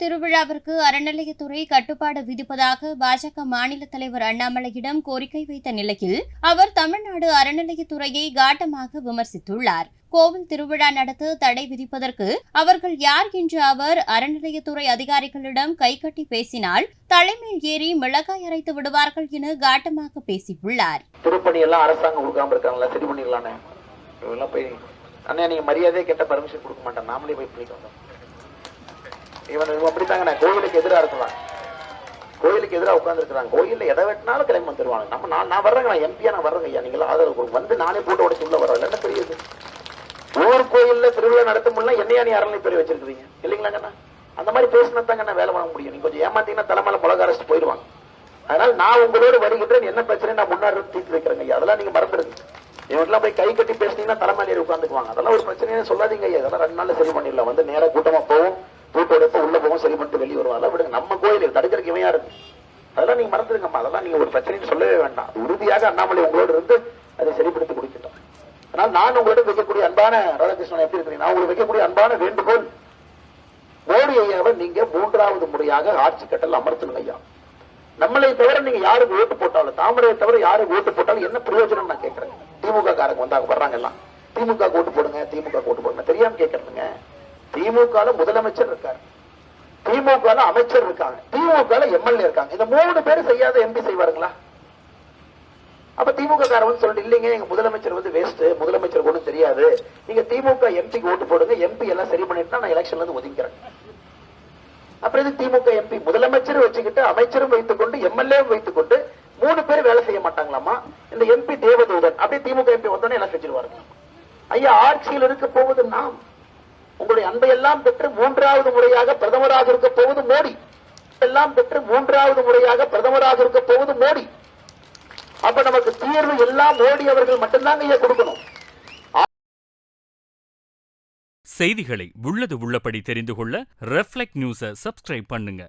திருவிழாவிற்கு அறநிலையத்துறை கட்டுப்பாடு விதிப்பதாக பாஜக மாநில தலைவர் அண்ணாமலையிடம் கோரிக்கை வைத்த நிலையில் அவர் தமிழ்நாடு அறநிலையத்துறையை காட்டமாக விமர்சித்துள்ளார். கோவில் திருவிழா நடத்த தடை விதிப்பதற்கு அவர்கள் யார் என்று அவர் அறநிலையத்துறை அதிகாரிகளிடம் கைகட்டி பேசினால் தலைமையில் ஏறி மிளகாய் அரைத்து விடுவார்கள் என காட்டமாக பேசியுள்ளார். திருப்பணி எல்லாம் அரசாங்கம் கொடுக்காம இருக்காங்களா சரி போய் அண்ணா நீங்க கேட்ட பர்மிஷன் கொடுக்க மாட்டேன். நாமளே போய் பண்ணிட்டு இவன் இவன் அப்படித்தாங்க நான் கோயிலுக்கு எதிரா இருக்கலாம். கோயிலுக்கு எதிராக உட்காந்துருக்கிறாங்க கோயில்ல எதை வெட்டினாலும் கிளம்பி வந்துருவாங்க. நம்ம நான் நான் வர்றேங்க நான் எம்பியா நான் வர்றேங்க ஐயா. நீங்களா ஆதரவு கொடுங்க. வந்து நானே போட்டு உடச்சு உள்ள வரல என்ன தெரியுது. ஊர் கோயில்ல திருவிழா நடத்த முடியல என்னையா நீ அரணை பேர் வச்சிருக்கிறீங்க? இல்லைங்களாங்கண்ணா? அந்த மாதிரி பேசினா தாங்க நான் வேலை பண்ண முடியும். நீங்க கொஞ்சம் ஏமாத்தீங்கன்னா தலைமையில மிளகா அரைச்சிட்டு போயிடுவாங்க. அதனால நான் உங்களோட வருகின்றேன். என்ன பிரச்சனை நான் முன்னாடி தீர்த்து வைக்கிறேங்க ஐயா. அதெல்லாம் நீங்க மறந்துடுங்க. இவங்கெல்லாம் போய் கை கட்டி பேசுனீங்கன்னா தலைமையில உட்காந்துக்குவாங்க அதெல்லாம் ஒரு பிரச்சனையே சொல்லாதீங்க ஐயா. அதெல்லாம் ரெண்டு நாள் சரி பண்ணிடலாம். வந்து நேராக கூட்டமா போவோம். கூட்ட உள்ள போகும் சரி பண்ணிட்டு வெளியே வருவாங்க விடுங்க நம்ம கோயில் தடுக்கிறதுக்கு இவையா இருக்கு அதெல்லாம் நீங்க மறந்துடுங்கம்மா அதெல்லாம் நீங்க ஒரு பிரச்சனைன்னு சொல்லவே வேண்டாம். உறுதியாக அண்ணாமலை உங்களோட இருந்து அதை சரிப்படுத்தி கொடுக்கிட்டோம் அதனால நான் உங்களிடம் வைக்கக்கூடிய அன்பான ராதாகிருஷ்ணன் எப்படி இருக்கிறீங்க நான் உங்களுக்கு வைக்கக்கூடிய அன்பான வேண்டுகோள் மோடி ஐயாவை நீங்க மூன்றாவது முறையாக ஆட்சி கட்டல் அமர்த்தணும் ஐயா. நம்மளை தவிர நீங்க யாருக்கு ஓட்டு போட்டாலும் தாமரையை தவிர யாருக்கு ஓட்டு போட்டாலும் என்ன பிரயோஜனம் நான் கேட்கறேன். திமுக காரங்க வந்தாங்க வர்றாங்க எல்லாம். திமுக ஓட்டு போடுங்க திமுக ஓட்டு போடுங்க. தெரியாம கேட்கறதுங்க. திமுக முதலமைச்சர் இருக்காரு. திமுக அமைச்சர் இருக்காங்க. திமுக எம்எல்ஏ இருக்காங்க. இந்த மூணு பேர் செய்யாத எம்பி செய்வாருங்களா? அப்ப திமுக காரன் வந்து சொல்லிட்டு இல்லைங்க எங்க முதலமைச்சர் வந்து வேஸ்ட் முதலமைச்சர் ஒன்றும் தெரியாது. நீங்க திமுக எம்பிக்கு ஓட்டு போடுங்க. எம்பி எல்லாம் சரி பண்ணிட்டு நான் எலெக்ஷன்ல இருந்து ஒதுக்கிறேன் அப்புறம் இது திமுக எம்பி முதலமைச்சர் வச்சுக்கிட்டு அமைச்சரும் வைத்துக் கொண்டு எம்எல்ஏ வைத்துக் கொண்டு மூணு பேர் வேலை செய்ய மாட்டாங்களாமா இந்த எம்பி தேவதூதன். அப்படியே திமுக எம்பி வந்தோடனே எல்லாம் செஞ்சிருவாருங்க. ஐயா ஆட்சியில் இருக்க போவது நாம். அன்பையெல்லாம் எல்லாம் பெற்று மூன்றாவது முறையாக பிரதமராக இருக்க போவது மோடி. எல்லாம் பெற்று மூன்றாவது முறையாக பிரதமராக இருக்க போவது மோடி. அப்ப நமக்கு தீர்வு எல்லாம் மோடி அவர்கள் மட்டும்தாங்க ஐயா கொடுக்கணும். செய்திகளை உள்ளது உள்ளபடி தெரிந்து கொள்ள ரெஃப்ளெக்ட் நியூஸை சப்ஸ்கிரைப் பண்ணுங்க.